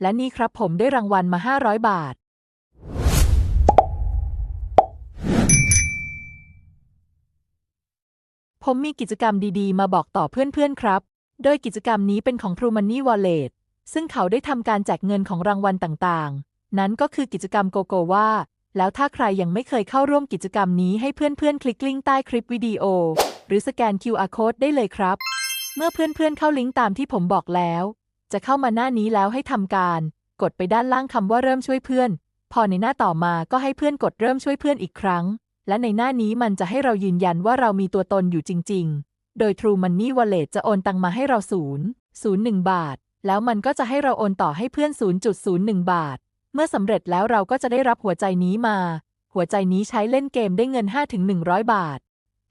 และนี่ครับผมได้รางวัลมา 500 บาท ผมมีกิจกรรมดีๆ มาบอกต่อเพื่อนๆครับ โดยกิจกรรมนี้เป็นของ True Money Wallet ซึ่งเขาได้ทำการแจกเงินของรางวัลต่างๆ นั้นก็คือกิจกรรมโกโกวาแล้วถ้าใครยังไม่เคยเข้าร่วมกิจกรรมนี้ให้เพื่อนๆ คลิกลิงก์ใต้คลิปวิดีโอ หรือสแกน QR Code ได้เลยครับ เมื่อเพื่อนๆ เข้าลิงก์ตามที่ผมบอกแล้ว จะเข้ามาหน้านี้แล้วให้ทำการ กดไปด้านล่างคำว่าเริ่มช่วยเพื่อน พอในหน้าต่อมาก็ให้เพื่อนกดเริ่มช่วยเพื่อนอีกครั้ง และในหน้านี้มันจะให้เรายืนยันว่าเรามีตัวตนอยู่จริง ๆ โดย True Money Wallet จะโอนตังมาให้เราศูนย์ศูนย์หนึ่งบาท แล้วมันก็จะให้เราโอนต่อให้เพื่อน 0.01 บาท เมื่อสำเร็จแล้วเราก็จะได้รับหัวใจนี้มา หัวใจนี้ใช้เล่นเกมได้เงิน 5-100 บาท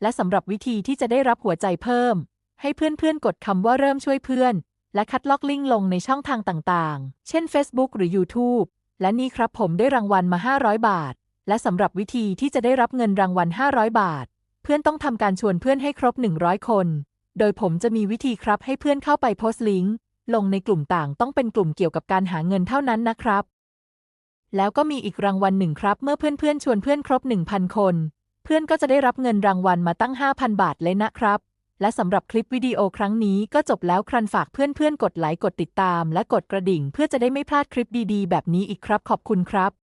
และสำหรับวิธีที่จะได้รับหัวใจเพิ่ม ให้เพื่อนๆกดคำว่าเริ่มช่วยเพื่อน และคัดลอกลิงก์ลงในช่องทางต่างๆ เช่น Facebook หรือ YouTube และนี่ครับผมได้รางวัลมา 500 บาท และสำหรับวิธีที่จะได้รับเงินรางวัล 500 บาท เพื่อนต้องทำการชวนเพื่อนให้ครบ 100 คน โดยผมจะมีวิธีครับให้เพื่อนเข้าไปโพสต์ลิงก์ลงในกลุ่มต่างต้องเป็นกลุ่มเกี่ยวกับการหาเงินเท่านั้นนะครับ แล้วก็มีอีกรางวัลหนึ่งครับ เมื่อเพื่อนๆชวนเพื่อนครบ 1,000 คน เพื่อนก็จะได้รับเงินรางวัลมาตั้ง 5,000 บาทเลยนะครับ และสำหรับคลิปวิดีโอครั้งนี้ก็จบแล้วครันฝากเพื่อนๆ กดไลค์กดติดตาม และกดกระดิ่ง เพื่อจะได้ไม่พลาดคลิปดีๆ แบบนี้อีกครับ ขอบคุณครับ